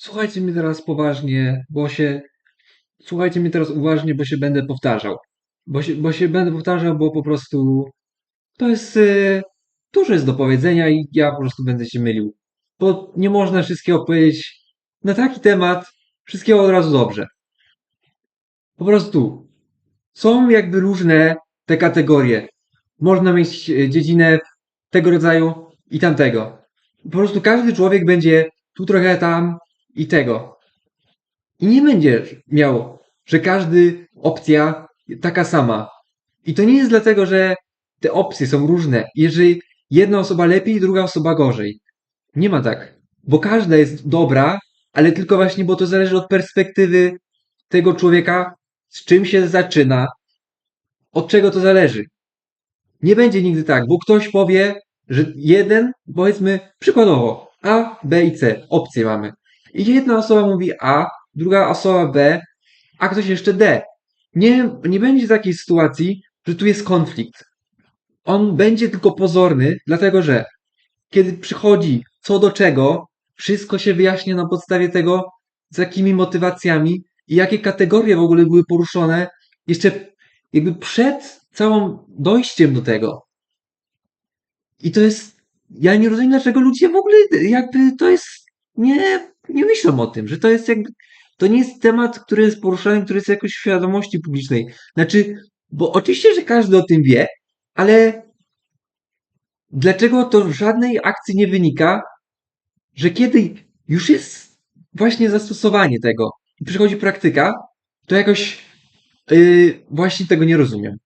Słuchajcie mnie teraz poważnie, bo się. Słuchajcie mnie teraz uważnie, bo się będę powtarzał. Bo się, bo się będę powtarzał, bo po prostu to jest. y, dużo jest do powiedzenia i ja po prostu będę się mylił. Bo nie można wszystkiego powiedzieć na taki temat, wszystkiego od razu dobrze. Po prostu są jakby różne te kategorie. Można mieć e, dziedzinę tego rodzaju i tamtego. Po prostu każdy człowiek będzie tu trochę tam i tego. I nie będzie miał, że każdy opcja taka sama. I to nie jest dlatego, że te opcje są różne. Jeżeli jedna osoba lepiej, druga osoba gorzej. Nie ma tak. Bo każda jest dobra, ale tylko właśnie, bo to zależy od perspektywy tego człowieka, z czym się zaczyna, od czego to zależy. Nie będzie nigdy tak, bo ktoś powie, że jeden, powiedzmy, przykładowo, A, B i C, opcje mamy. I jedna osoba mówi A, druga osoba B, a ktoś jeszcze D. Nie, nie będzie takiej sytuacji, że tu jest konflikt. On będzie tylko pozorny, dlatego że kiedy przychodzi co do czego, wszystko się wyjaśnia na podstawie tego, z jakimi motywacjami i jakie kategorie w ogóle były poruszone jeszcze jakby przed całym dojściem do tego. I to jest. Ja nie rozumiem, dlaczego ludzie w ogóle jakby to jest. Nie, nie myślą o tym, że to jest jakby. To nie jest temat, który jest poruszany, który jest jakoś w świadomości publicznej. Znaczy, bo oczywiście, że każdy o tym wie, ale dlaczego to w żadnej akcji nie wynika, że kiedy już jest właśnie zastosowanie tego i przychodzi praktyka, to jakoś yy, właśnie tego nie rozumiem.